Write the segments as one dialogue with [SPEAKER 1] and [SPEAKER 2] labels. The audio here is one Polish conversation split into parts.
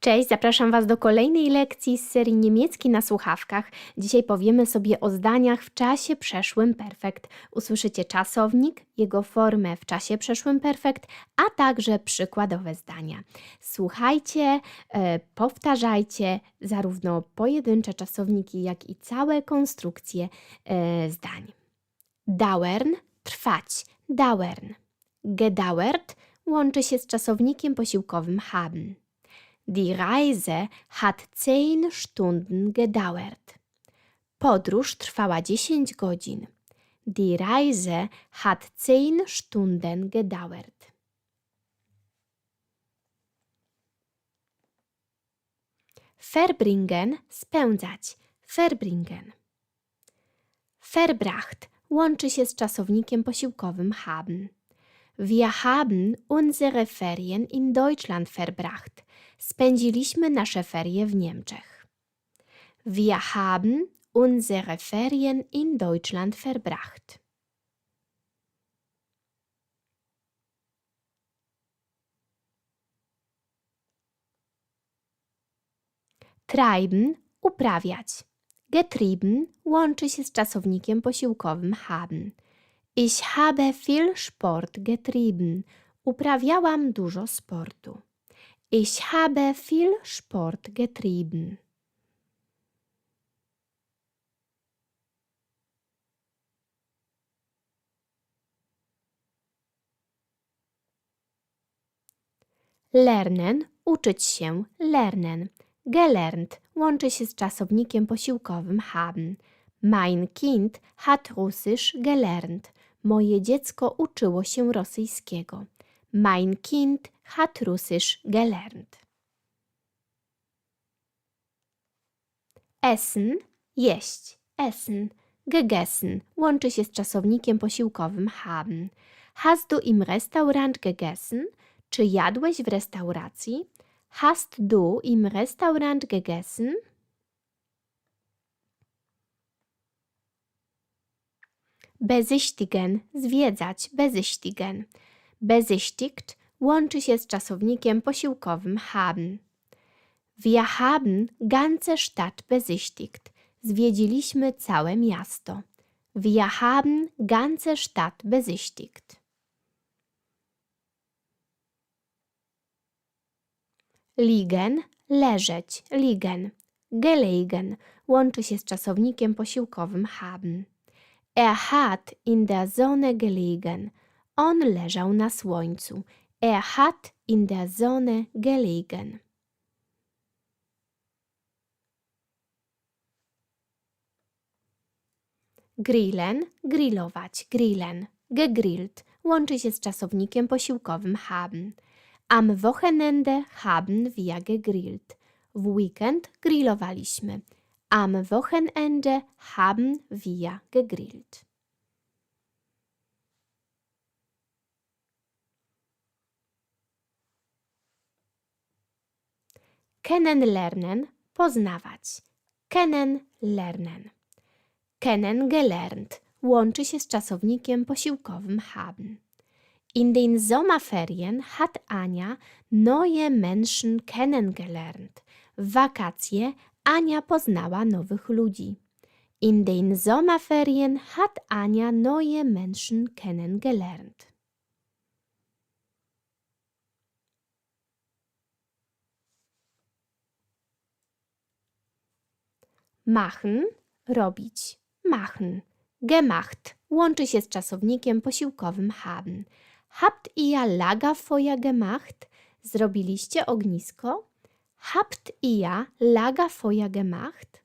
[SPEAKER 1] Cześć, zapraszam Was do kolejnej lekcji z serii niemiecki na słuchawkach. Dzisiaj powiemy sobie o zdaniach w czasie przeszłym perfekt. Usłyszycie czasownik, jego formę w czasie przeszłym perfekt, a także przykładowe zdania. Słuchajcie, e, powtarzajcie zarówno pojedyncze czasowniki, jak i całe konstrukcje e, zdań. Dauern trwać, dauern. Gedauert łączy się z czasownikiem posiłkowym haben. Die Reise hat zehn Stunden gedauert. Podróż trwała 10 godzin. Die Reise hat zehn Stunden gedauert. Verbringen spędzać. Verbringen. Verbracht łączy się z czasownikiem posiłkowym haben. Wir haben unsere Ferien in Deutschland verbracht. Spędziliśmy nasze ferie w Niemczech. Wir haben unsere Ferien in Deutschland verbracht. Treiben uprawiać. Getrieben łączy się z czasownikiem posiłkowym haben. Ich habe viel Sport getrieben. Uprawiałam dużo sportu. Ich habe viel Sport getrieben. Lernen, uczyć się, lernen. Gelernt łączy się z czasownikiem posiłkowym haben. Mein Kind hat Russisch gelernt. Moje dziecko uczyło się rosyjskiego. Mein Kind hat Russisch gelernt. Essen, jeść, essen. Gegessen łączy się z czasownikiem posiłkowym haben. Hast du im Restaurant gegessen? Czy jadłeś w restauracji? Hast du im Restaurant gegessen? Besichtigen, zwiedzać, besichtigen. Besichtigt łączy się z czasownikiem posiłkowym haben. Wir haben ganze Stadt besichtigt. Zwiedziliśmy całe miasto. Wir haben ganze Stadt besichtigt. Liegen, leżeć, liegen. Gelegen łączy się z czasownikiem posiłkowym haben. Er hat in der Sonne gelegen. On leżał na słońcu. Er hat in der Sonne gelegen. Grillen, grillować, grillen. Gegrillt łączy się z czasownikiem posiłkowym haben. Am Wochenende haben wir gegrillt. W weekend grillowaliśmy. Am Wochenende haben wir gegrillt. Kennenlernen, poznawać. Kennenlernen. Kennengelernt łączy się z czasownikiem posiłkowym haben. In den Sommerferien hat Ania neue Menschen kennengelernt. Wakacje Ania poznała nowych ludzi. In den Sommerferien hat Ania neue Menschen kennengelernt. Machen, robić. Machen. Gemacht łączy się z czasownikiem posiłkowym haben. Habt ihr Lagerfeuer gemacht? Zrobiliście ognisko? Habt ihr Lagerfeuer gemacht?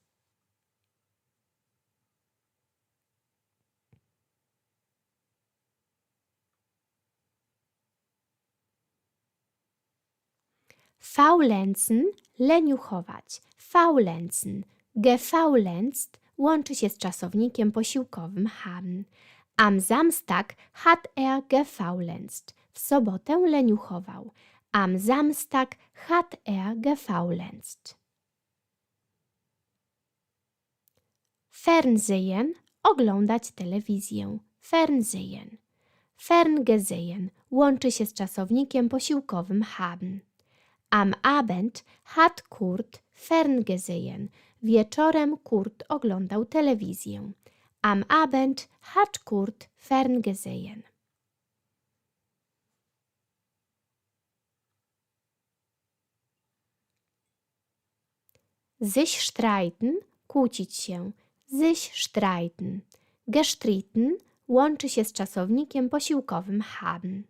[SPEAKER 1] Faulenzen, leniuchować. Faulenzen. Gefaulenzt łączy się z czasownikiem posiłkowym haben. Am Samstag hat er gefaulenzt. W sobotę leniuchował. Am Samstag hat er gefaulenzt. Fernsehen, oglądać telewizję. Fernsehen. Ferngesehen łączy się z czasownikiem posiłkowym haben. Am Abend hat Kurt ferngesehen. Wieczorem Kurt oglądał telewizję. Am Abend hat Kurt ferngesehen. Sich streiten, kłócić się. Sich streiten. Gestritten łączy się z czasownikiem posiłkowym haben.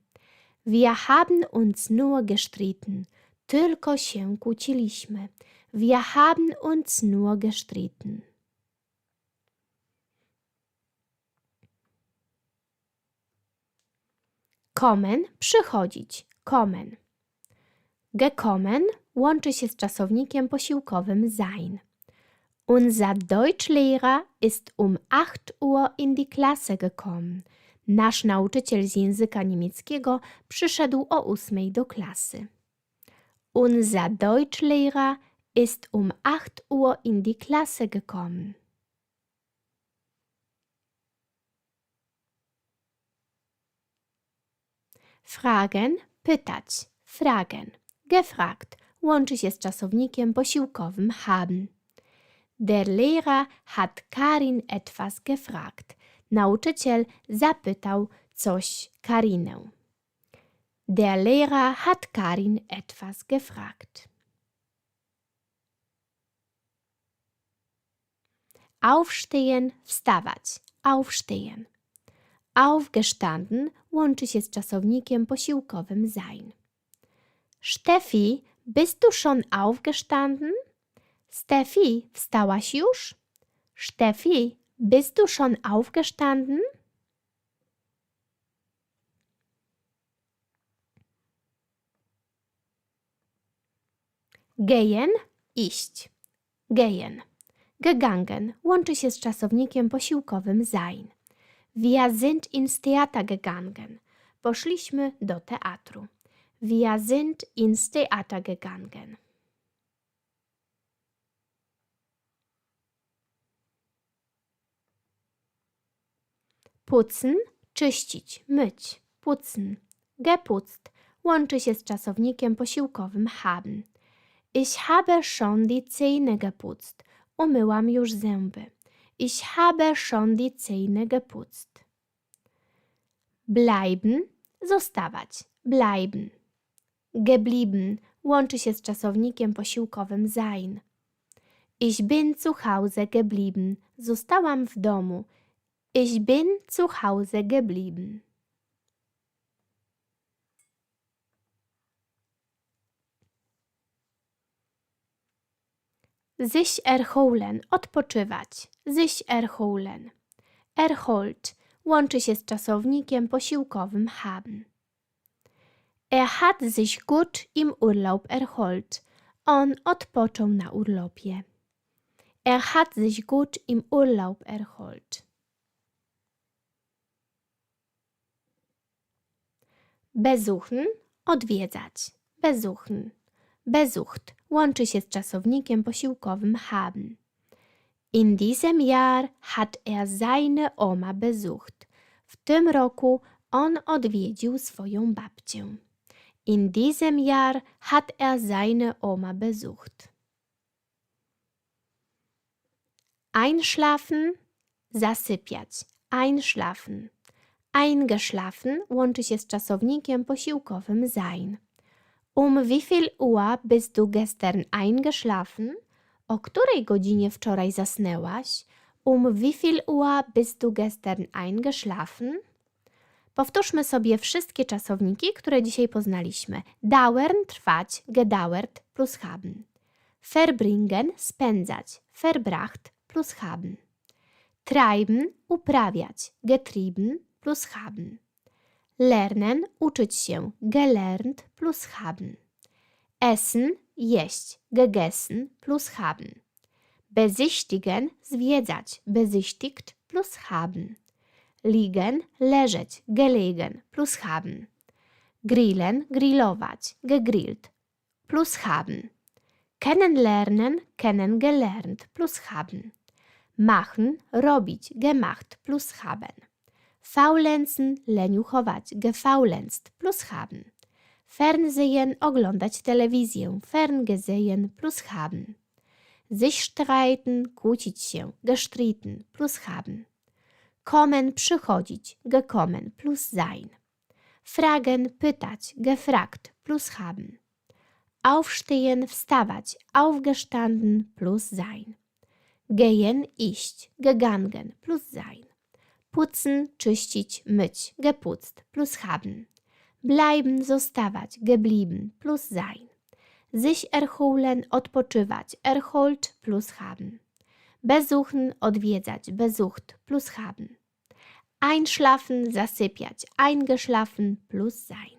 [SPEAKER 1] Wir haben uns nur gestritten. Tylko się kłóciliśmy. Wir haben uns nur gestritten. Kommen przychodzić. Kommen. Gekommen łączy się z czasownikiem posiłkowym sein. Unser Deutschlehrer ist um 8 Uhr in die Klasse gekommen. Nasz nauczyciel z języka niemieckiego przyszedł o 8 do klasy. Unser Deutschlehrer ist um 8 Uhr in die Klasse gekommen. Fragen, pytać, fragen. Gefragt łączy się z czasownikiem posiłkowym haben. Der Lehrer hat Karin etwas gefragt. Nauczyciel zapytał coś Karinę. Der Lehrer hat Karin etwas gefragt. Aufstehen, wstawać. Aufstehen. Aufgestanden łączy się z czasownikiem posiłkowym sein. Steffi, bist du schon aufgestanden? Steffi, wstałaś już? Steffi, bist du schon aufgestanden? Gehen, iść. Gehen. Gegangen łączy się z czasownikiem posiłkowym sein. Wir sind ins Theater gegangen. Poszliśmy do teatru. Wir sind ins Theater gegangen. Putzen, czyścić, myć. Putzen. Geputzt łączy się z czasownikiem posiłkowym haben. Ich habe schon die Zähne geputzt. Umyłam już zęby. Ich habe schon die Zähne geputzt. Bleiben, zostawać. Bleiben. Geblieben łączy się z czasownikiem posiłkowym sein. Ich bin zu Hause geblieben. Zostałam w domu. Ich bin zu Hause geblieben. Sich erholen, odpoczywać. Sich erholen. Erholt łączy się z czasownikiem posiłkowym haben. Er hat sich gut im Urlaub erholt. On odpoczął na urlopie. Er hat sich gut im Urlaub erholt. Besuchen, odwiedzać. Besuchen. Besucht łączy się z czasownikiem posiłkowym haben. In diesem Jahr hat er seine Oma besucht. W tym roku on odwiedził swoją babcię. In diesem Jahr hat er seine Oma besucht. Einschlafen, zasypiać. Einschlafen. Eingeschlafen łączy się z czasownikiem posiłkowym sein. Um wie viel Uhr bist du gestern eingeschlafen? O której godzinie wczoraj zasnęłaś? Um wie viel Uhr bist du gestern eingeschlafen? Powtórzmy sobie wszystkie czasowniki, które dzisiaj poznaliśmy. Dauern, trwać, gedauert plus haben. Verbringen, spędzać, verbracht plus haben. Treiben, uprawiać, getrieben plus haben. Lernen, uczyć się, gelernt plus haben. Essen, jeść, gegessen plus haben. Besichtigen, zwiedzać, besichtigt plus haben. Liegen, leżeć, gelegen plus haben. Grillen, grillować, gegrillt plus haben. Kennenlernen, kennengelernt plus haben. Machen, robić, gemacht plus haben. Faulenzen, leniuchować, gefaulenzt plus haben. Fernsehen, oglądać telewizję. Ferngesehen plus haben. Sich streiten, kłócić się. Gestritten plus haben. Kommen, przychodzić. Gekommen plus sein. Fragen, pytać. Gefragt plus haben. Aufstehen, wstawać. Aufgestanden plus sein. Gehen, iść. Gegangen plus sein. Putzen, czyścić, myć. Geputzt plus haben. Bleiben, zostawać. Geblieben plus sein. Sich erholen, odpoczywać. Erholt plus haben. Besuchen, odwiedzać. Besucht plus haben. Einschlafen, zasypiać. Eingeschlafen plus sein.